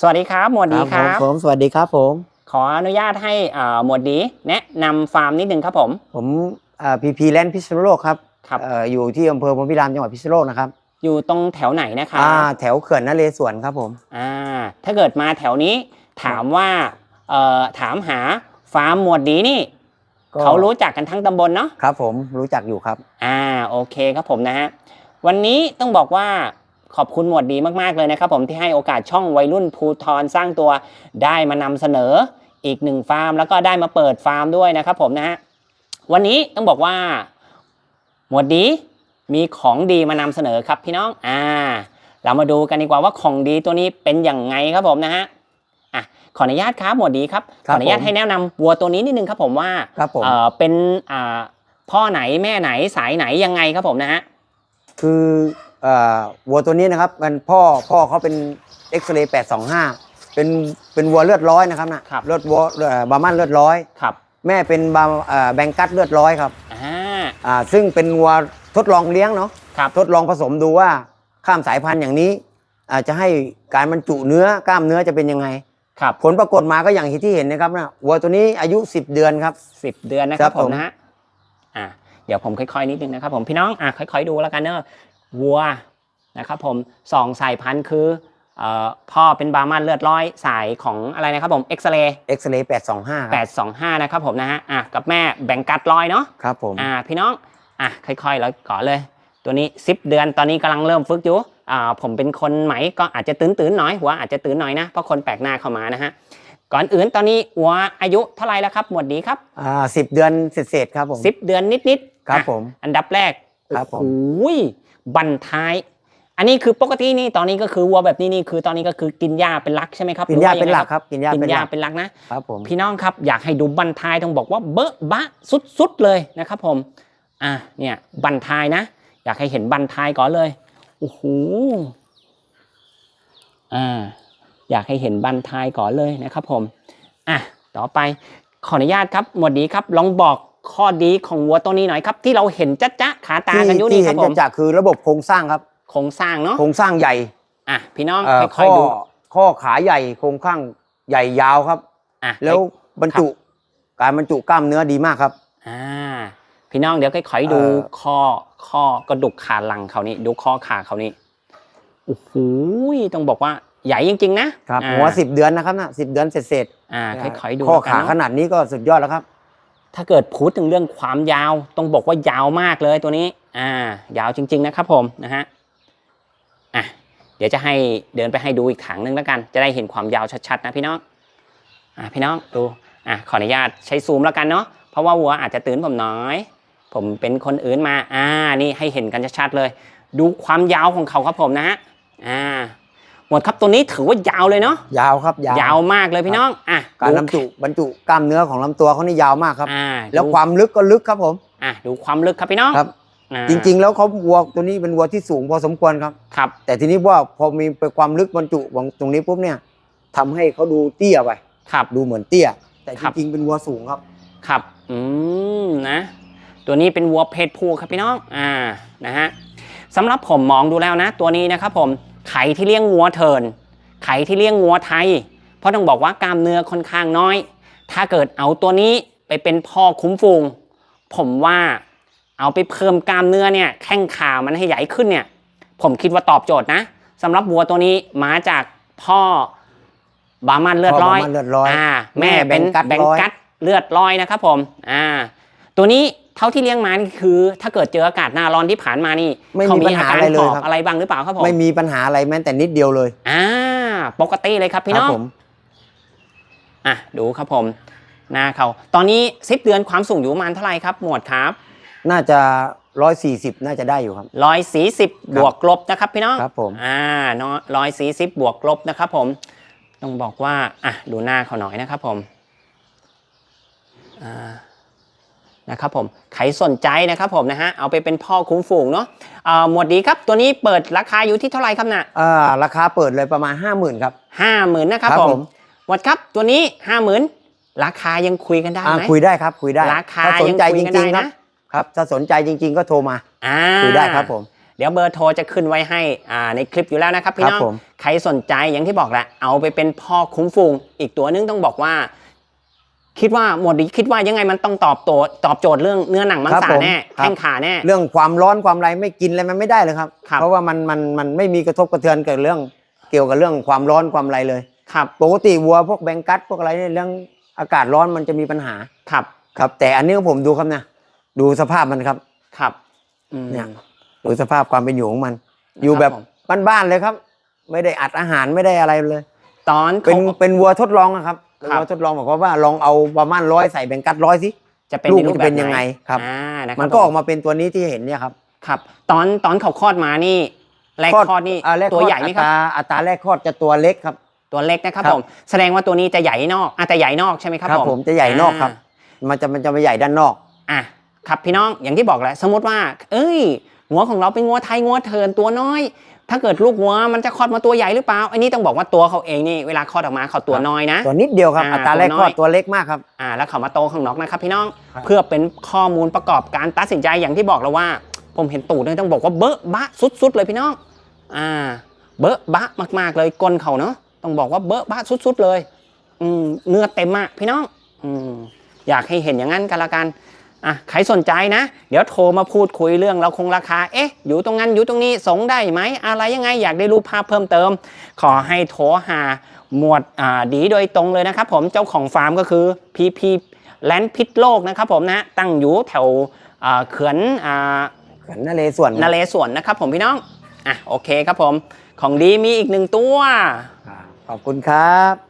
สวัสดีครับหมวดดีคผมรับ ผมสวัสดีครับผม ขออนุญาตให้อ่าหมวดดีแนะนำฟาร์มนิดนึงครับผม ผมพีพีแลนด์พิษณุโลกครับครับเอ่ออยู่ที่อำเภอพรหมพิรามจังหวัดพิษณุโลกนะครับอยู่ตรงแถวไหนนะครับอ่าแถวเขื่อนนเรศวรครับผมอ่าถ้าเกิดมาแถวนี้ถามว่าเอ่อถามหาฟาร์มหมวดดีนี่ก็เขารู้จักกันทั้งตำบลเนาะครับผมรู้จักอยู่ครับ อ่าโอเคครับผมนะฮะวันนี้ต้องบอกว่า ขอบคุณหมวดดีมากๆเลยนะครับผมที่ให้โอกาสช่องวัยรุ่นภูทรสร้างตัวได้มานำเสนออีกหนึ่งฟาร์ม แล้วก็ได้มาเปิดฟาร์มด้วยนะครับผมนะฮะวันนี้ต้องบอกว่า หมวดดีมีของดีมานำเสนอครับพี่น้องอ่า เรามาดูกันดีกว่าว่าของดีตัวนี้เป็นอย่างไงครับผมนะฮะอะขออนุญาตครับหมวดดีครับคขรัอบอนุญาตผมให้แนะนำวัวตัวนี้นิดนึงครับผมว่าครับผมเอ่อเป็นอ่าพ่อไหนแม่ไหนสายไหนยังไงครับผมนะฮะคือเอ่อ วัวตัวนี้นะครับมันพ่อพ่อเขาเป็นเอ็กซเรย์แปดสองห้าเป็นเป็นวัวเลือดร้อยนะครับนะครับ เลือดวัวเอ่อบาร์มันเลือดร้อย ครับแม่เป็นบาเอ่อแบงกัสเลือดร้อยครับอ่าอ่าซึ่งเป็นวัวทดลองเลี้ยงเนาะ ครับทดลองผสมดูว่าข้ามสายพันธุ์อย่างนี้ อาจจะให้การบรรจุเนื้อกล้ามเนื้อจะเป็นยังไง ครับผลปรากฏมาก็อย่างที่เห็นนะครับนะวัวตัวนี้อายุ 10 เดือนครับ สิบเดือนนะครับครับผผมม นะฮะอ่าเดี๋ยวผมค่อยๆนิดนึงนะครับผมพี่น้องอะค่อยๆดูแล้วกันเนอะ วัวนะครับผมสองสายพันธุ์คือเอ่อพ่อเป็นบาร์มันเลือดร้อยสายของอะไรนะครับผมเอ็กซเรย์เอ็กซเรย์825คแปรับดสองห้านะครับผมนะฮะอะกับแม่แบ่งกัดร้อยเนาะครับผมอ่าพี่น้องอะค่อยๆแล้วก่อนเลย ตัวนี้10เดือนตอนนี้กำลังเริ่มฝึกอยู่อ่าผมเป็นคนใหม่ก็อาจจะตื่นตื่นๆหน่อยหัวอาจจะตื่นหน่อยนะเพราะคนแปลกหน้าเข้ามานะฮะก่อนอื่นตอนนี้หัวอายุเท่าไหรแล้วครับหมวดดีครับอ่าสิบเดือนเศษๆครับผม10เดือนนิดๆครับอะผมอันดับแรก ครับผมโอ้ยบันท้าย อันนี้คือปกตินี่ตอนนี้ก็คือวัวแบบนี้นี่คือตอนนี้ก็คือกินหญ้าเป็นหลักใช่ไหมครับกินหญ้ารือว่เป็นหลักยังไงครับกินหญ้ากินเป็นหหญ้าลักเป็นหลักนะครับผมพี่น้องครับอยากให้ดูบันทายต้องบอกว่าเบอะบะสุดๆเลยนะครับผมอะเนี่ยบันทายนะ อยากให้เห็นบันทายก่อนเลยโอ้โหอ่าอยากให้เห็นบันทายก่อนเลยนะครับผมอะต่อไปขออนุญาตครับหมวดดีครับลองบอก ข้อดีของวัวตัวนี้หน่อยครับ ที่เราเห็นจ๊ะจ๊ะขาตาที่กันอยู่ที่นี่คเห็รันบผมจะๆคือระบบโครงสร้างครับ โครงสร้างเนาะโครงสร้างใหญ่อะพี่น้องเอ่อค่อยข้อๆดูข้อขาใหญ่โครงข้างใหญ่ยาวครับ อะ แล้วบรรจุการบรรจุกล้ามเนื้อดีมากครับ อ่าพี่น้องเดี๋ยวค่อยๆดูเอ่อ ข้อข้อกระดูกขาหลังเขานี่ดูข้อขาเขานี่โอ้โหต้องบอกว่าใหญ่จริงๆนะครับอ่าหัวสิบเดือนนะครับนะสิบเดือนเศษอ่าๆค่อยๆดูข้อแล้วกันขาเนอะขนาดนี้ก็สุดยอดแล้วครับ ถ้าเกิดพูดถึงเรื่องความยาวต้องบอกว่ายาวมากเลยตัวนี้อ่ายาวจริง ๆ นะครับผมนะฮะอะเดี๋ยวจะให้เดินไปให้ดูอีกถังหนึงแล้วกัน จะได้เห็นความยาวชัดๆนะพี่น้องอ่าพี่น้องดูอะขออนุญาตใช้ซูมแล้วกันเนาะเพราะว่าวัวอาจจะตื่นผมน้อย ผมเป็นคนอื่นมาอ่านี่ให้เห็นกันชัดๆเลย ดูความยาวของเขาครับผมนะฮะอ่า หมดครับตัวนี้ถือว่ายาวเลยเนาะยาวครับยาว ยาวมากเลยพี่น้องอะการดูบรรจุบรรจุกล้ามเนื้อของลำตัวเขานี่ยาวมากครับอ่าแล้วดูความลึกก็ลึกครับผมอะดูความลึกครับพี่น้องครับอ่าจริงๆ แล้วเขาวัวตัวนี้เป็นวัวที่สูงพอสมควรครับครับ แต่ทีนี้ว่าพอมีไปความลึกบรรจุของตรงนี้ปุ๊บเนี่ยทำให้เขาดูเตี้ยไปครับดูเหมือนเตี้ย แต่ครับจริงๆเป็นวัวสูงครับครับอืมนะ ตัวนี้เป็นวัวเพศผู้ครับพี่น้องอ่านะฮะสำหรับผมมองดูแล้วนะ ตัวนี้นะครับผม ไข่ที่เลี้ยงวัวเทิร์นไข่ที่เลี้ยงวัวไทย เพราะต้องบอกว่ากล้ามเนื้อค่อนข้างน้อย ถ้าเกิดเอาตัวนี้ไปเป็นพ่อคุ้มฟูง ผมว่าเอาไปเพิ่มกล้ามเนื้อเนี่ยแข้งขามันให้ใหญ่ขึ้นเนี่ย ผมคิดว่าตอบโจทย์นะสำหรับวัวตัวนี้มาจากพ่อบามันเลือดร้อยพ่อบามันเลือดร้อยอ่าแม่เป็นแม่แบงกัสแบงร้อยกัดเลือดร้อยนะครับผมอ่าตัวนี้ เท่าที่เลี้ยงมานี่คือ ถ้าเกิดเจออากาศหน้าร้อนที่ผ่านมานี่ไม่เขามีปัญหาอะไรเลยหอบครับอะไรบ้างหรือเปล่าครับผมไม่มีปัญหาอะไรแม้แต่นิดเดียวเลยอ่าปกติเลยครับพี่น้องครับผมอะดูครับผมหน้าเขาตอนนี้สิบเดือนความสูงอยู่ประมาณเท่าไหร่ครับ หมวดครับ น่าจะร้อยสี่สิบน่าจะได้อยู่ครับร้อยสี่สิบบวกลบนะครับพี่น้องครับผมอ่าเนาะร้อยสี่สิบบวกลบนะครับผม ต้องบอกว่าอะดูหน้าเขาหน่อยนะครับผมอ่า นะครับผมใครสนใจนะครับผมนะฮะเอาไปเป็นพ่อคุ้มฝูงเนาะอ่าหมวดดีครับตัวนี้เปิดราคาอยู่ที่เท่าไหร่ครับน่ะอ่าราคาเปิดเลยประมาณห้าหมื่นครับ ห้าหมื่นนะครับครับผผม มหมวดครับตัวนี้ห้าหมื่นราคายังคุยกันได้อ่าไหม คุยได้ครับคุยได้ราคาถ้าสนใจยังคุจยกันริงๆได้ครับนะ ครับ ถ้าสนใจจริง ๆ ก็โทรมาอ่าคุยได้ครับผม เดี๋ยวเบอร์โทรจะขึ้นไว้ให้อ่าในคลิปอยู่แล้วนะครับพี่น้องครับผม ใครสนใจอย่างที่บอกแหละเอาไปเป็นพ่อคุ้มฟูงอีกตัวนึงต้องบอกว่า คิดว่าหมวดนี้คิดว่ายังไงมันต้องตอบโจทย์ตอบโจทย์เรื่องเนื้อหนังมังครับสาผมแน่ครับแข้งขาแน่ เรื่องความร้อนความอะไรไม่กินอะไรมันไม่ได้เลยครับครับ เพราะว่ามันมันมันไม่มีกระทบกระเทือนกับเรื่องเกี่ยวกับเรื่องความร้อนความอะไรเลยครับปกติวัวพวกแบงกัสพวกอะไรเนี่ยเรื่องอากาศร้อนมันจะมีปัญหาครับครับ แต่อันนี้ผมดูครับนะดูสภาพมันครับครับอืมเนี่ยดูสภาพความเป็นอยู่ของมัน อยู่แบบผมบ้านๆเลยครับ ไม่ได้อัดอาหารไม่ได้อะไรเลย ตอนเป็นเขาเป็นวัวทดลองอะครับเป็น ครับวัวทดลองบอกว่าว่าลองเอาประมาณร้อยใส่แบงกัสร้อยสิ จะเป็นลูกในรูมันปจะแบบเป็นยังไงครับ อ่านะครับมันก็ผออกมาเป็นตัวนี้ที่เห็นเนี่ยครับครับ ตอนตอนเขาคลอดมานี่ แรกคลอดนี่าแรกคลตัวอดใหญ่ไหมครับอัตราอัตราแรกคลอดจะตัวเล็กครับ ตัวเล็กนะครับครับ ผม แสดงว่าตัวนี้จะใหญ่นอกอะแต่ใหญ่นอกใช่ไหมครับครับผมผมจะใหญ่นอกครับมันจะมันจะไม่ใหญ่ด้านนอก อะครับพี่น้องอย่างที่บอกแหละสมมติว่า เอ้ย งัวของเราเป็นงัวไทยงัวเทินตัวน้อย ถ้าเกิดลูกงัวมันจะคลอดมาตัวใหญ่หรือเปล่าอันนี้ต้องบอกว่าตัวเขาเองนี่เวลาคลอดออกมาเขาตัวน้อยนะ ตัวนิดเดียวครับอ่าอัตราแรกคลอดตัวน้อยตัวเล็กมากครับอ่าแล้วเขามาโตข้างนอกนะครับพี่น้องครับเพื่อเป็นข้อมูลประกอบการตัดสินใจอย่างที่บอกแล้วว่า ผมเห็นตูดเนี่ยต้องบอกว่าเบอะบะสุดๆเลยพี่น้องอ่าเบอะบะมากๆเลยก้นเขาเนาะต้องบอกว่าเบอะบะสุดๆเลยอืมเนื้อเต็มมากพี่น้องอืมอยากให้เห็นอย่างนั้นกันละกัน อะใครสนใจนะ เดี๋ยวโทรมาพูดคุยเรื่องเราคงราคา เอ๊ะ อยู่ตรงนั้นอยู่ตรงนี้สงได้ไหม อะไรยังไงอยากได้รูปภาพเพิ่มเติม ขอให้โทรหาหมวดอ่าดีโดยตรงเลยนะครับผมเจ้าของฟาร์มก็คือพีพีแลนด์พิษโลกนะครับผมนะตั้งอยู่แถวอ่าเขื่อนอ่าเขื่อนนเรศวรนเรศวรนะครับผมพี่น้องอะโอเคครับผมของดีมีอีกหนึ่งตัว ขอบคุณครับ